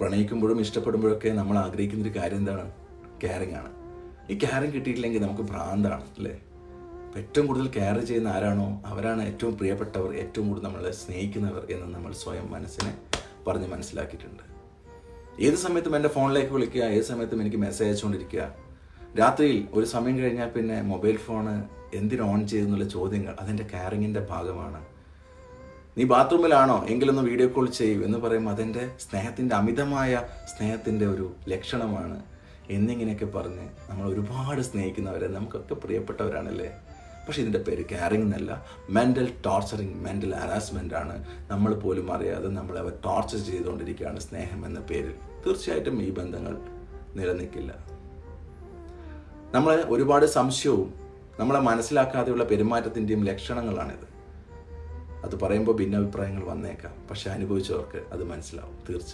പ്രണയിക്കുമ്പോഴും ഇഷ്ടപ്പെടുമ്പോഴൊക്കെ നമ്മൾ ആഗ്രഹിക്കുന്ന ഒരു കാര്യം എന്താണ്? കെയറിങ് ആണ്. ഈ കെയറിങ് കിട്ടിയിട്ടില്ലെങ്കിൽ നമുക്ക് ഭ്രാന്താണ് അല്ലേ? ഏറ്റവും കൂടുതൽ കെയർ ചെയ്യുന്ന ആരാണോ? അവരാണ് ഏറ്റവും പ്രിയപ്പെട്ടവർ ഏറ്റവും കൂടുതൽ നമ്മളെ സ്നേഹിക്കുന്നവർ എന്ന് നമ്മൾ സ്വയം മനസ്സിനെ പറഞ്ഞ് മനസ്സിലാക്കിയിട്ടുണ്ട്. ഏത് സമയത്തും എന്റെ ഫോണിലേക്ക് വിളിക്കുക ഏത് സമയത്തും എനിക്ക് മെസ്സേജ് അയച്ചുകൊണ്ടിരിക്കുക. രാത്രിയിൽ ഒരു സമയം കഴിഞ്ഞാൽ പിന്നെ മൊബൈൽ ഫോണ് ഓൺ ചെയ്തെന്നുള്ള ചോദ്യങ്ങൾ അതെന്റെ കെയറിങ്ങിന്റെ ഭാഗമാണ്. നീ ബാത്റൂമിലാണോ? എങ്കിലൊന്ന് വീഡിയോ കോൾ ചെയ്യൂ എന്ന് പറയുമ്പോൾ അതെന്റെ സ്നേഹത്തിന്റെ അമിതമായ സ്നേഹത്തിന്റെ ഒരു ലക്ഷണമാണ്. എന്നിങ്ങനെയൊക്കെ പറഞ്ഞ് നമ്മൾ ഒരുപാട് സ്നേഹിക്കുന്നവരെ നമുക്കൊക്കെ പ്രിയപ്പെട്ടവരാണല്ലേ? പക്ഷേ ഇതിന്റെ പേര് കെയറിംഗ് എന്നല്ല മെന്റൽ ടോർച്ചറിങ് മെന്റൽ ഹറാസ്മെന്റ് ആണ്. നമ്മൾ പോലും അറിയാതെ നമ്മളെ അവർ ടോർച്ചർ ചെയ്തുകൊണ്ടിരിക്കുകയാണ് സ്നേഹം എന്ന പേരിൽ. തീർച്ചയായിട്ടും ഈ ബന്ധങ്ങൾ നിലനിൽക്കില്ല. നമ്മളെ ഒരുപാട് സംശയവും നമ്മളെ മനസ്സിലാക്കാതെയുള്ള പെരുമാറ്റത്തിന്റെയും ലക്ഷണങ്ങളാണിത്. അത് പറയുമ്പോൾ ഭിന്നാഭിപ്രായങ്ങൾ വന്നേക്കാം. പക്ഷെ അനുഭവിച്ചവർക്ക് അത് മനസ്സിലാവും. തീർച്ച